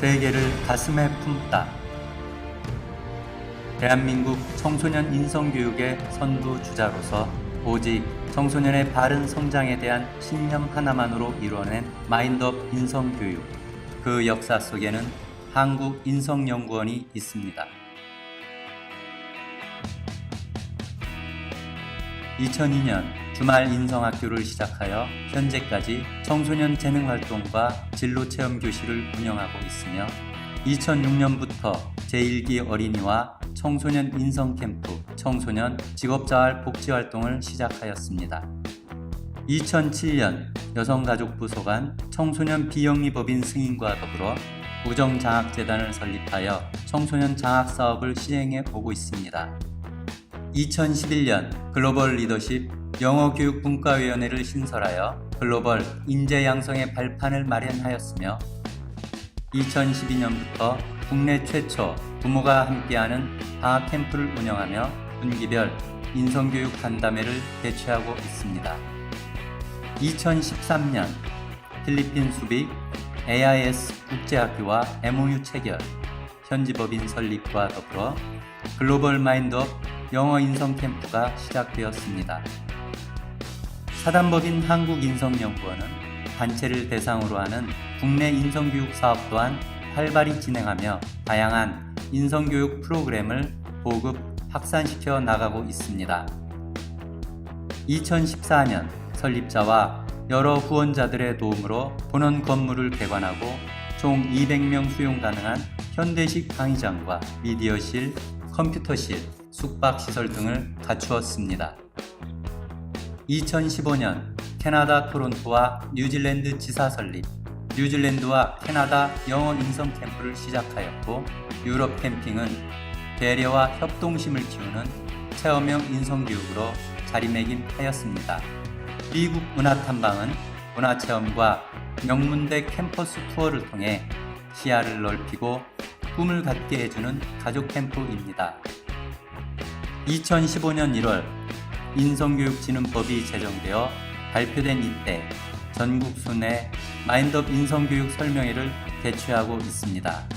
세계를 가슴에 품다. 대한민국 청소년 인성교육의 선두 주자로서 오직 청소년의 바른 성장에 대한 신념 하나만으로 이루어낸 마인드업 인성교육. 그 역사 속에는 한국인성연구원이 있습니다. 2002년 주말 인성학교를 시작하여 현재까지 청소년 재능 활동과 진로 체험 교실을 운영하고 있으며 2006년부터 제1기 어린이와 청소년 인성 캠프, 청소년 직업자활 복지 활동을 시작하였습니다. 2007년 여성가족부 소관 청소년 비영리법인 승인과 더불어 우정장학재단을 설립하여 청소년 장학 사업을 시행해 오고 있습니다. 2011년 글로벌 리더십 영어교육분과위원회를 신설하여 글로벌 인재 양성의 발판을 마련하였으며 2012년부터 국내 최초 부모가 함께하는 방학 캠프를 운영하며 분기별 인성교육 간담회를 개최하고 있습니다. 2013년 필리핀 수빅 AIS 국제학교와 MOU 체결, 현지법인 설립과 더불어 글로벌 마인드업 영어 인성 캠프가 시작되었습니다. 사단법인 한국인성연구원은 단체를 대상으로 하는 국내 인성교육 사업 또한 활발히 진행하며 다양한 인성교육 프로그램을 보급, 확산시켜 나가고 있습니다. 2014년 설립자와 여러 후원자들의 도움으로 본원 건물을 개관하고 총 200명 수용 가능한 현대식 강의장과 미디어실, 컴퓨터실, 숙박시설 등을 갖추었습니다. 2015년 캐나다 토론토와 뉴질랜드 지사 설립, 뉴질랜드와 캐나다 영어 인성 캠프를 시작하였고 유럽 캠핑은 배려와 협동심을 키우는 체험형 인성 교육으로 자리매김하였습니다. 미국 문화 탐방은 문화 체험과 명문대 캠퍼스 투어를 통해 시야를 넓히고 꿈을 갖게 해주는 가족 캠프입니다. 2015년 1월 인성교육진흥법이 제정되어 발표된 이때 전국 순회 마인드업 인성교육 설명회를 개최하고 있습니다.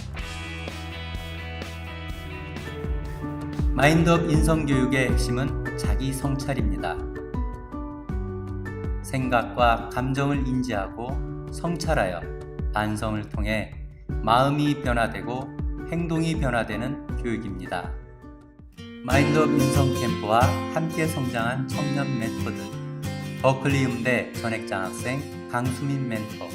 마인드업 인성교육의 핵심은 자기 성찰입니다. 생각과 감정을 인지하고 성찰하여 반성을 통해 마음이 변화되고 행동이 변화되는 교육입니다. 마인드업 인성 캠프와 함께 성장한 청년 멘토들 버클리 음대 전액장학생 강수민 멘토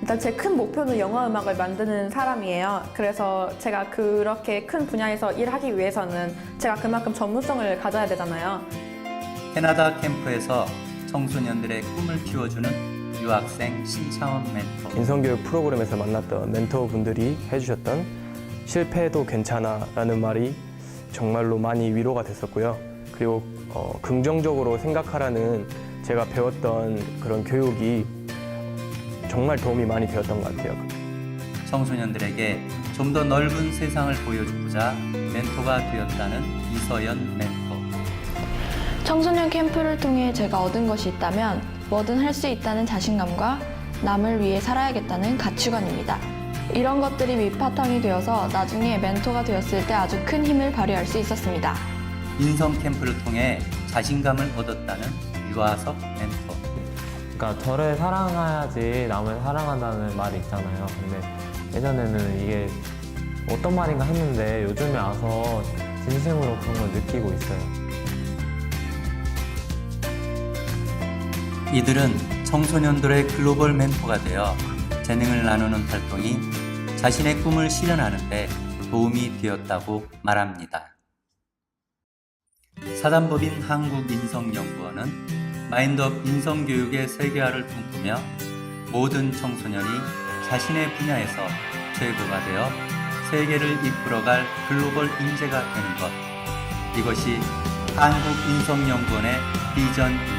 일단 제 큰 목표는 영화 음악을 만드는 사람이에요. 그래서 제가 그렇게 큰 분야에서 일하기 위해서는 제가 그만큼 전문성을 가져야 되잖아요. 캐나다 캠프에서 청소년들의 꿈을 키워주는 유학생 신창원 멘토 인성교육 프로그램에서 만났던 멘토분들이 해주셨던 실패해도 괜찮아 라는 말이 정말로 많이 위로가 됐었고요. 그리고 어, 긍정적으로 생각하라는 제가 배웠던 그런 교육이 정말 도움이 많이 되었던 것 같아요. 청소년들에게 좀 더 넓은 세상을 보여주고자 멘토가 되었다는 이서연 멘토 청소년 캠프를 통해 제가 얻은 것이 있다면 뭐든 할 수 있다는 자신감과 남을 위해 살아야겠다는 가치관입니다. 이런 것들이 밑바탕이 되어서 나중에 멘토가 되었을 때 아주 큰 힘을 발휘할 수 있었습니다. 인성 캠프를 통해 자신감을 얻었다는 유아석 멘토 그러니까 저를 사랑해야지 남을 사랑한다는 말이 있잖아요. 근데 예전에는 이게 어떤 말인가 했는데 요즘에 와서 진심으로 그런 걸 느끼고 있어요. 이들은 청소년들의 글로벌 멘토가 되어 재능을 나누는 활동이 자신의 꿈을 실현하는데 도움이 되었다고 말합니다. 사단법인 한국인성연구원은 마인드업 인성교육의 세계화를 꿈꾸며 모든 청소년이 자신의 분야에서 최고가 되어 세계를 이끌어갈 글로벌 인재가 되는 것. 이것이 한국인성연구원의 비전입니다.